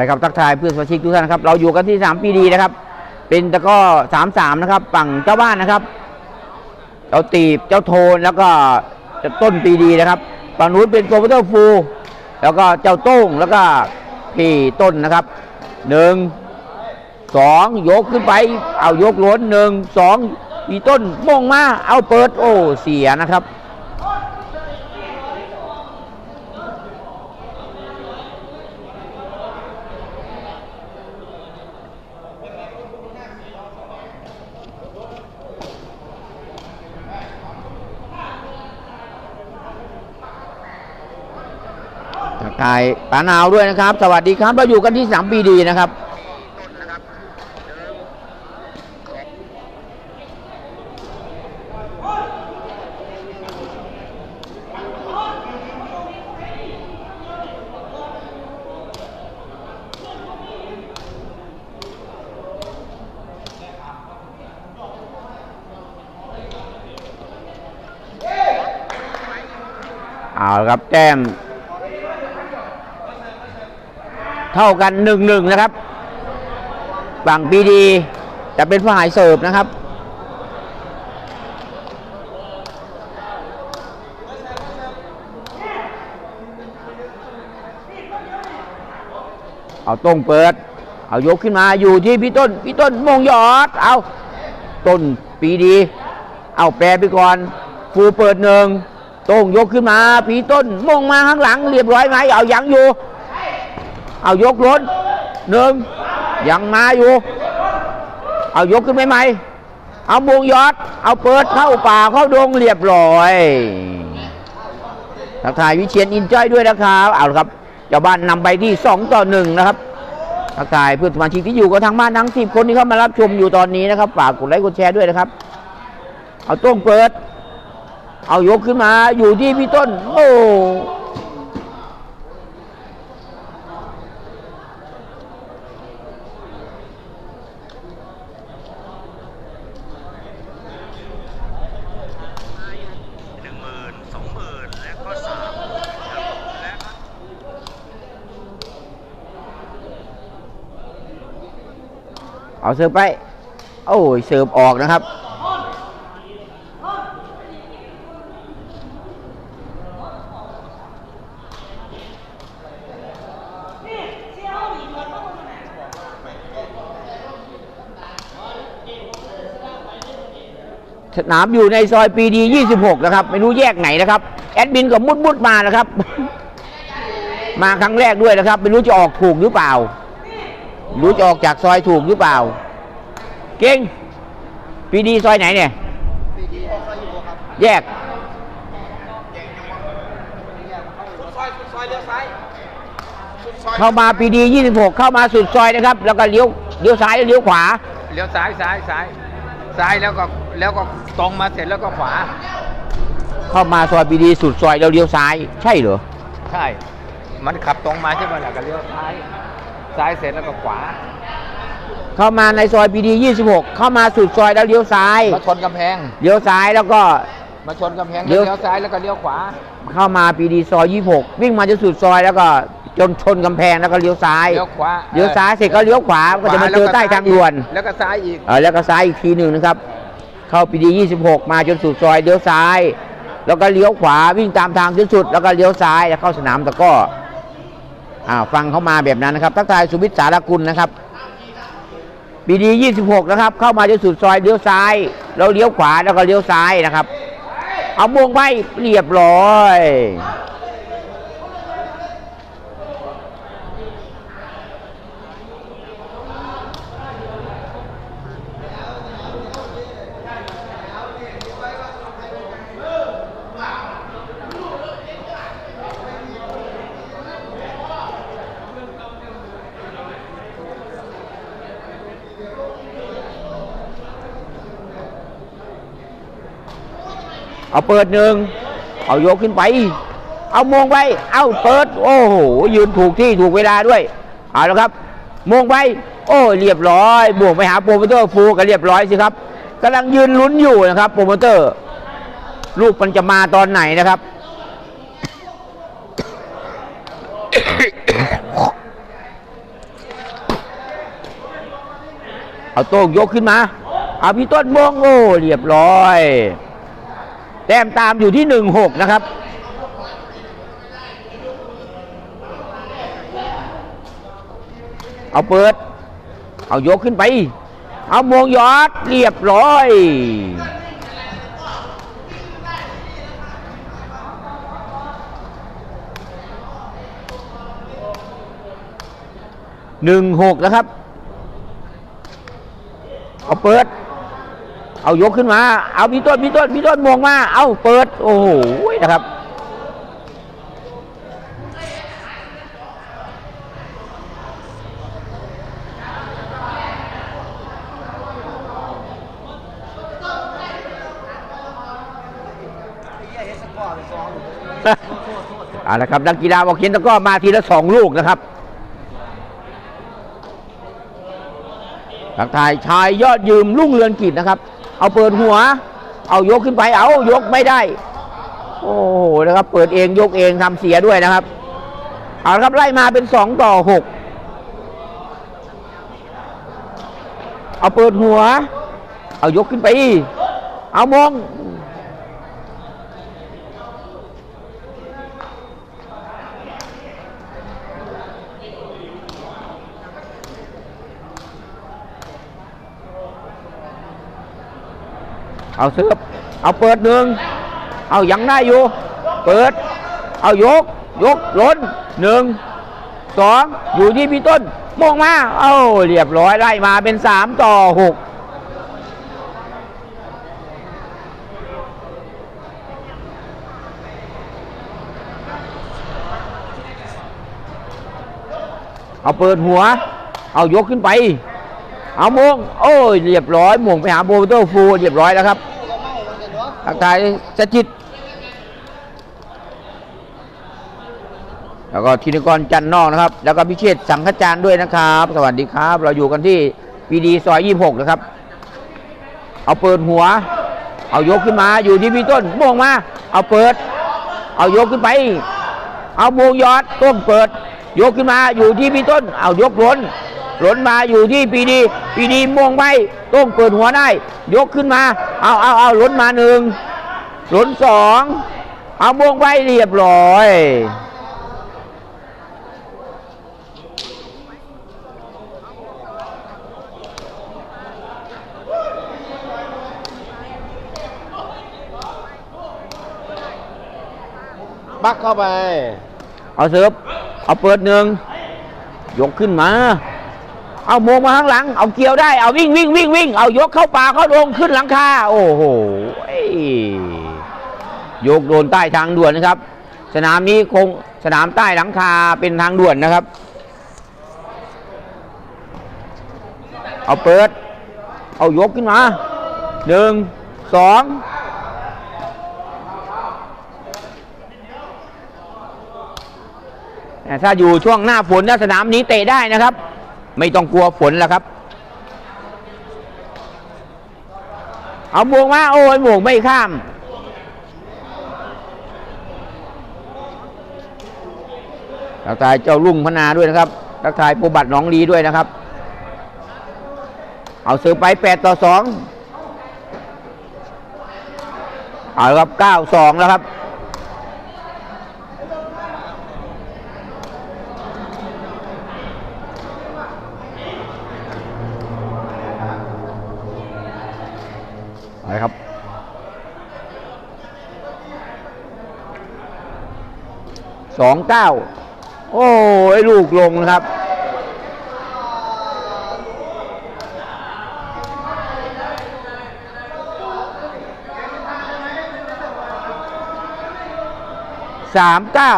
อะไรครับทักทายเพื่อนสมาชิกทุกท่านนะครับ เราอยู่กันที่สามปีดีนะครับ เป็นตะก้อสามสามนะครับฝั่งเจ้าบ้านนะครับเจ้าตีบเจ้าโทนแล้วก็จ้าต้นปีดีนะครับฝั่งนู้นเป็นโปรโมเตอร์ฟูลแล้วก็เจ้าโต้งแล้วก็พี่ต้นนะครับหนึ่งสองยกขึ้นไป เอายกล้นหนึ่งสองพี่ต้นมงมาเอาเปิดโอ้เสียนะครับ กทายปานาวด้วยนะครับ สวัสดีครับ เราอยู่กันที่สามปีดีนะครับเอาครับแต้ม เท่ากันหนึ่งหนึ่งนะครับฝั่งปีดีจะเป็นฝ่ายเสิร์ฟนะครับ เอาต้งเปิด เอายกขึ้นมาอยู่ที่พี่ต้น พี่ต้นมงยอด เอาต้นปีดี เอาแปรไปก่อน ฟูเปิดหนึ่งต้งยกขึ้นมา พี่ต้นมงมาข้างหลังเรียบร้อยไหมเอายังอยู่ เอายกล้นหนึ่งยังมาอยู่ เอายกขึ้นไหมไหม เอาบวงยอด เอาเปิดเข้าป่าเข้าดงเรียบร้อยทักทายวิเชียนอินจ้อยด้วยนะครับ เอาละครับเจ้าบ้านนำไปที่สองต่อหนึ่งนะครับทักทายเพื่อนสมาชิกที่อยู่กับทางบ้านทั้งสิบคนที่เข้ามารับชมอยู่ตอนนี้นะครับฝากกดไลค์กดแชร์ด้วยนะครับ เอาต้งเปิด เอายกขึ้นมาอยู่ที่พี่ต้น โอ้ หนึ่งหมื่นสองหมื่นและก็สามครับและก็ เอาเสิร์ฟไปโอ้ยเสิร์ฟออกนะครับสนามอยู่ในซอยปีดี 26 นะครับ ไม่รู้แยกไหนนะครับ แอดมินก็มุดมุดมานะครับ มาครั้งแรกด้วยนะครับ ไม่รู้จะออกถูกหรือเปล่า รู้จะออกจากซอยถูกหรือเปล่า เก่งปีดีซอยไหนเนี่ยแยกซอยซอยเลี้ยวซ้ายซอยเข้ามาปีดี 26 เข้ามาสุดซอยนะครับ แล้วก็เลี้ยวเลี้ยวซ้ายแล้วเลี้ยวขวา เลี้ยวซ้ายซ้ายซ้ายซ้ายแล้วก็แล้วก็ตรงมาเสร็จแล้วก็ขวา เข้ามาซอยปีดีสุดซอยแล้วเลี้ยวซ้าย ใช่เหรอ ใช่ มันขับตรงมาใช่ไหมล่ะก็เลี้ยวซ้าย ซ้ายเสร็จแล้วก็ขวา เข้ามาในซอยปีดี26 เข้ามาสุดซอยแล้วเลี้ยวซ้าย มาชนกำแพง เลี้ยวซ้ายแล้วก็ มาชนกำแพงเลี้แล้วยวเลี้ยวซ้ายแล้วก็เลี้ยวขวา เข้ามาปีดีซอย26 วิ่งมาจนสุดซอยแล้วก็จนชนกำแพงแล้วก็เลี้ยวซ้าย เลี้ยวขวา เลี้ยวซ้ายเสร็จก็เลี้ยวขวา ก็จะมาเจอใต้ทางด่วน แล้วก็ซ้ายอีกเออแล้วก็ซ้ายอีกทีหนึ่งนะครับ เข้าปีดี26 มาจนสุดซอยเลี้ยวซ้าย แล้วก็เลี้ยวขวาวิ่งตามทางจนสุด แล้วก็เลี้ยวซ้ายแล้วเข้าสนามตะกร้อ อ่าฟังเข้ามาแบบนั้นนะครับทักทายสุวิทย์สารกุลนะครับปีดี26 นะครับ เข้ามาจะสุดซอยเลี้ยวซ้ายแล้วเลี้ยวขวาแล้วก็เลี้ยวซ้ายนะครับ เอาบวงไปเรียบร้อย เอาเปิดหนึ่งเอายกขึ้นไป เอามงไป เอาเปิด โอ้โห ยืนถูกที่ถูกเวลาด้วย เอาแล้วครับมงไป โอ้เรียบร้อย บวกไปหาโปรโมเตอร์ฟูก็เรียบร้อยสิครับกำลังยืนลุ้นอยู่นะครับโปรโมเตอร์ ลูกมันจะมาตอนไหนนะครับเอาโต้งยกขึ้นมาเอาพี่ต้นมงโอ้เรียบร้อย แต้มตามอยู่ที่หนึ่งหกนะครับ เอาเปิด เอายกขึ้นไป เอามงยอดเรียบร้อย หนึ่งหกนะครับ เอาเปิด เอายกขึ้นมา เอาพี่ต้นพี่ต้นพี่ต้นมองมา เอาเปิด โอ้โหนะครับ เอาละครับนักกีฬาบอกเขียนตะก้อมาทีละสองลูกนะครับทักทายชายยอดยืมลุ่งเรือนกิจนะครับ เอาเปิดหัว เอายกขึ้นไปเอายกไม่ได้ โอ้โหนะครับ เปิดเองยกเองทำเสียด้วยนะครับ เอาครับไล่มาเป็นสองต่อหกเอาเปิดหัว เอายกขึ้นไป เอามอง เอาเสือบเอาเปิดหนึ่งเอายังได้อยู่ เปิด เอายก ยกล้นหนึ่งสองอยู่ที่พี่ต้นมองมา เอาเรียบร้อยไล่มาเป็นสามต่อหกเอาเปิดหัว เอายกขึ้นไป เอามง โอ้ย เรียบร้อยมงไปหาโบเตอร์ฟูเรียบร้อยแล้วครับ ทักทายสจิต แล้วก็ธินกรจันนอกนะครับ แล้วก็พิเชษสังขจารด้วยนะครับ สวัสดีครับ เราอยู่กันที่ปีดีซอย26นะครับ เอาเปิดหัว เอายกขึ้นมาอยู่ที่พี่ต้นมงมา เอาเปิด เอายกขึ้นไป เอาโมงยอดต้มเปิด ยกขึ้นมาอยู่ที่พี่ต้น เอายกล้น ล้นมาอยู่ที่ปีดี ปีดีมงไปต้มเปิดหัวได้ ยกขึ้นมา เอาเอาเอาล้นมาหนึ่งล้นสองเอามงไปเรียบร้อยบักเข้าไป เอาเสิร์ฟเอาเปิดหนึ่งยกขึ้นมา เอาโมงมาข้างหลัง เอาเกียวได้ เอาวิ่งวิ่งวิ่งวิ่ง เอายกเข้าป่าเข้าลงขึ้นหลังคา โอ้โหยกโดนใต้ทางด่วนนะครับ สนามนี้คงสนามใต้หลังคาเป็นทางด่วนนะครับ เอาเปิด เอายกขึ้นมาหนึ่งสองถ้าอยู่ช่วงหน้าฝนนยสนามนี้เตะได้นะครับ ไม่ต้องกลัวฝนแล้วครับ เอาหมวกมาโอ้ยหมวกไม่ข้ามทักทายเจ้าลุงพนาด้วยนะครับทักทายปูบัตรหนองลีด้วยนะครับ เอาซื้อไปแปดต่อสองเอาครับเก้าสองแล้วครับ สองเก้าโอ้ยลูกลงนะครับ สามเก้า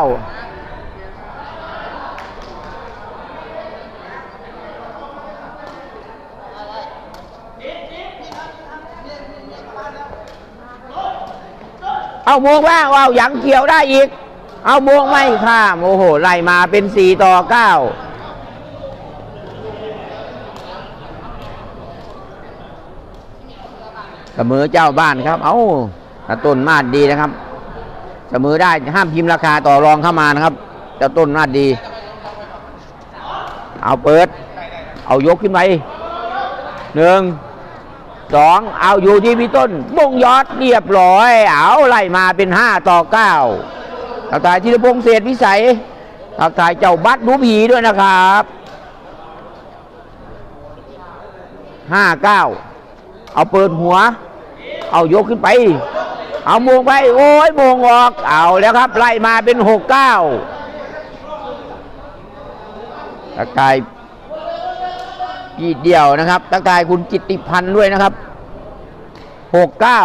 เอาโมงว่างเอายังเกี่ยวได้อีก เอาโมงไม่ข้าม โอ้โห ไล่มาเป็นสี่ต่อเก้าเสมอเจ้าบ้านครับ เอาแต่ต้นมาดดีนะครับ เสมอได้ห้ามพิมพ์ราคาต่อรองเข้ามานะครับเจ้าต้นมาดดี เอาเปิด เอายกขึ้นไปหนึ่งสองเอาอยู่ที่พี่ต้นมงยอดเรียบร้อย เอาไล่มาเป็นห้าต่อเก้า ทักทายธีรพงษ์เศษวิสัยทักทายเจ้าบัตรหนูผีด้วยนะครับห้าเก้าเอาเปิดหัว เอายกขึ้นไป เอามงไป โอ้ยมงออก เอาแล้วครับ ไล่มาเป็นหกเก้าทักทายพี่เดียวนะครับทักทายคุณจิตติพันธ์ด้วยนะครับหกเก้า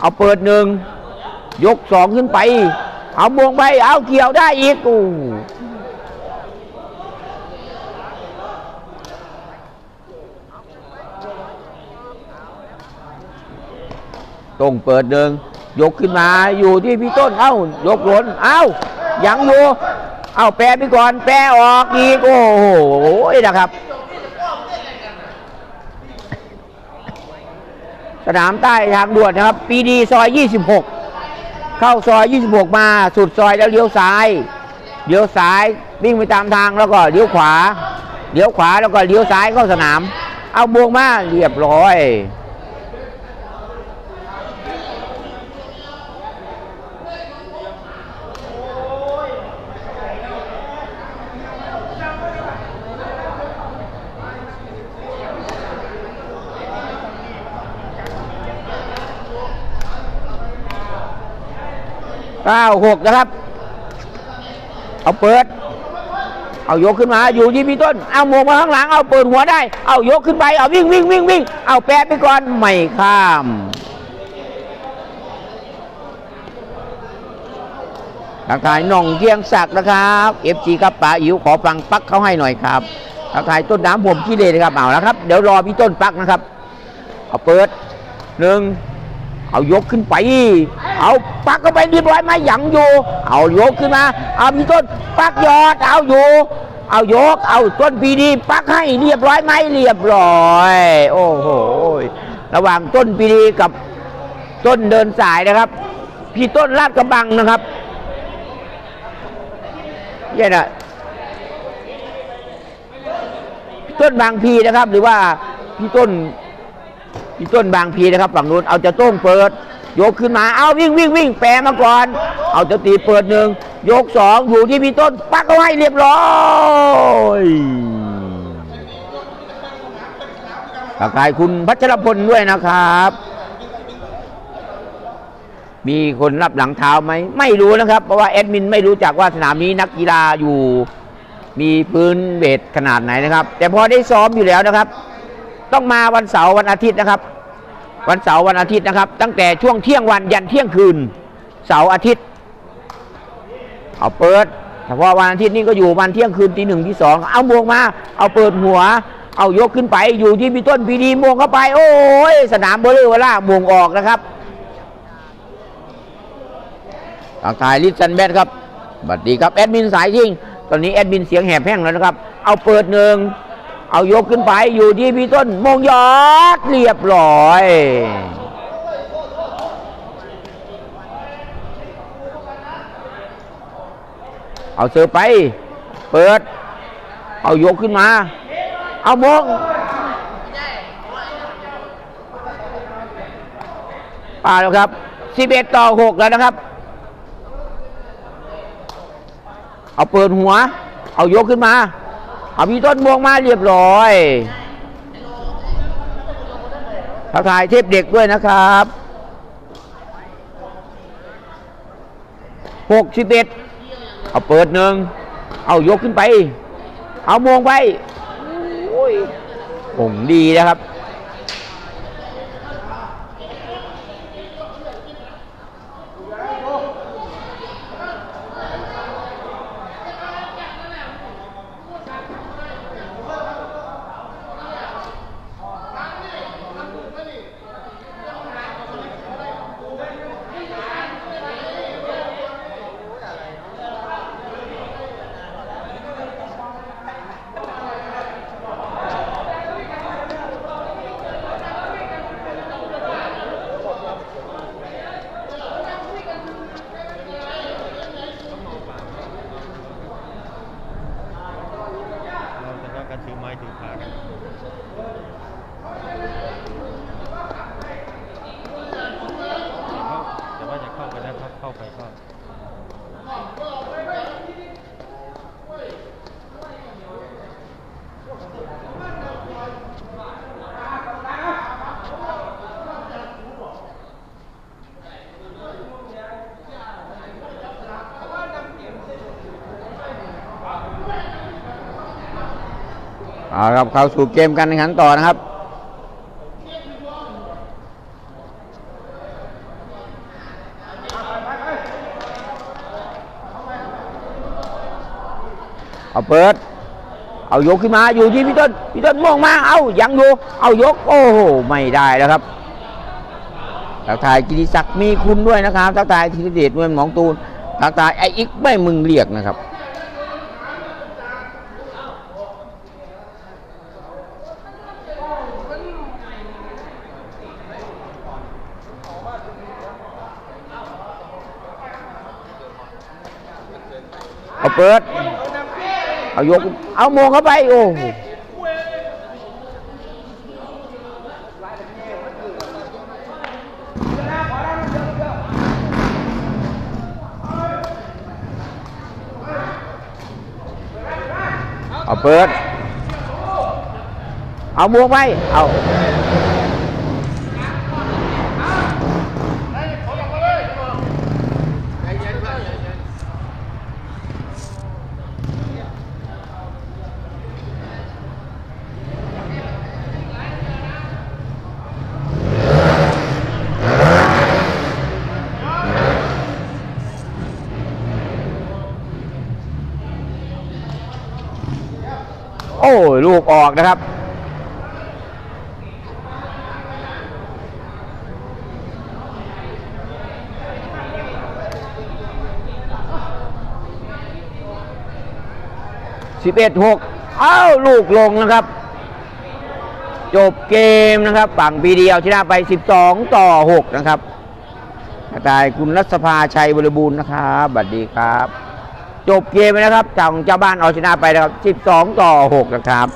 เอาเปิดหนึ่งยกสองขึ้นไป เอามงไปเอาเกี่ยวได้อีกอู้ตรงเปิดหนึ่งยกขึ้นมาอยู่ที่พี่ต้นเอ้ายกหล่นเอ้ายังอยู่เอ้าแปรไปก่อนแปรออกอีกโอ้โหนะครับ สนามใต้ทางด่วนนะครับ ปีดีซอย 26 เข้าซอย 26 มาสุดซอยแล้วเลี้ยวซ้ายเลี้ยวซ้ายวิ่งไปตามทางแล้วก็เลี้ยวขวาเลี้ยวขวาแล้วก็เลี้ยวซ้ายเข้าสนาม เอาบวงมาเรียบร้อย 96นะครับ เอาเปิด เอายกขึ้นมาอยู่ที่พี่ต้น เอาหมวกมาข้างหลัง เอาเปิดหัวได้ เอายกขึ้นไป เอาวิ่งวิ่งวิ่งวิ่ง เอาแปะไปก่อนไม่ข้ามทักทายน่องเกียงศักดิ์นะครับเอฟจีครับป๋าอิ๋วขอฟังปักเขาให้หน่อยครับทักทายต้นน้ำผมขี้เลยนะครับเอาแล้วครับ เดี๋ยวรอพี่ต้นปักนะครับ เอาเปิดหนึ่ง เอายกขึ้นไป เอาปักเข้าไปเรียบร้อยไหมยังอยู่ เอายกขึ้นมา เอาพี่ต้นปักยอด เอาอยู่ เอายก เอาต้นปีดีปักให้เรียบร้อยไหมเรียบร้อย โอ้โห ระหว่างต้นปีดีกับต้นเดินสายนะครับ พี่ต้นลาดกระบังนะครับเนี่ยนะพี่ต้นบางพีนะครับ หรือว่าพี่ต้น พี่ต้นบางพีนะครับฝั่งนู้นเอาจะโต้งเปิด ยกขึ้นมาเอาวิ่งวิ่งวิ่งแปรมาก่อน เอาจะตีเปิดหนึ่งยกสองอยู่ที่พี่ต้นปักเอาไว้เรียบร้อยทักายคุณพัชรพลด้วยนะครับ มีคนรับหลังเท้าไหมไม่รู้นะครับ เพราะว่าแอดมินไม่รู้จักว่าสนามนี้นักกีฬาอยู่ มีพื้นเบสขนาดไหนนะครับ แต่พอได้ซ้อมอยู่แล้วนะครับ ต้องมาวันเสาร์วันอาทิตย์นะครับ วันเสาร์วันอาทิตย์นะครับ ตั้งแต่ช่วงเที่ยงวันยันเที่ยงคืน เสาร์อาทิตย์เอาเปิดเฉพาะวันอาทิตย์นี่ก็อยู่วันเที่ยงคืนตีหนึ่งที่สองเอาบวงมา เอาเปิดหัว เอายกขึ้นไปอยู่ที่พี่ต้นพีดีมวงเข้าไป โอ้ยสนามเบอร์เลอร์วล่ามวงออกนะครับทางทายลิซันแบทครับบัดดีครับแอดมินสายยิงตอนนี้แอดมินเสียงแหบแห้งแล้วนะครับ เอาเปิดหนึ่ง เอายกขึ้นไปอยู่ที่พี่ต้นมงยอดเรียบร้อย เอาเสือไป เปิด เอายกขึ้นมา เอามงป่าแล้วครับ 11 ต่อ 6 แล้วนะครับ เอาเปิดหัว เอายกขึ้นมา เอาพี่ต้นมวงมาเรียบร้อยทักทายเทพเด็กด้วยนะครับหกสิบเอ็ดเอาเปิดหนึ่ง เอายกขึ้นไป เอามวงไปโอ้ยผมดีนะครับ เราจะว่ากันถือไม้ถือขากัน เอาครับเข้าสู่เกมการแข่งขันต่อนะครับ เอาเปิด เอายกขึ้นมาอยู่ที่พี่ต้นพี่ต้นมองมาเอายังอยู่เอายกโอ้โหไม่ได้แล้วครับทักทายกิติศักดิ์มีคุณด้วยนะครับทักทายธีรเดชเมืองหนองตูนทักทายไอ้อีกไม่มึงเรียกนะครับ เอาเปิด เอายก เอาโมงเข้าไป โอ้โหเอาเปิด เอาโมงไป เอาโอ้ยลูก อกนะครับ สิบเอ็ดหกเอ้าลูกลงนะครับ จบเกมนะครับ ฝั่งปีเดียวชนะไป 12 ต่อ 6 นะครับกระต่ายคุณรัศภาชัยบริบูรณ์นะครับบัดดีครับ จบเกมนะครับทางเจ้าบ้านเอาชนะไปนะครับ 12 ต่อ 6 นะครับ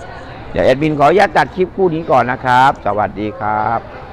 เดี๋ยวแอดมินขออนุญาตตัดคลิปคู่นี้ก่อนนะครับ สวัสดีครับ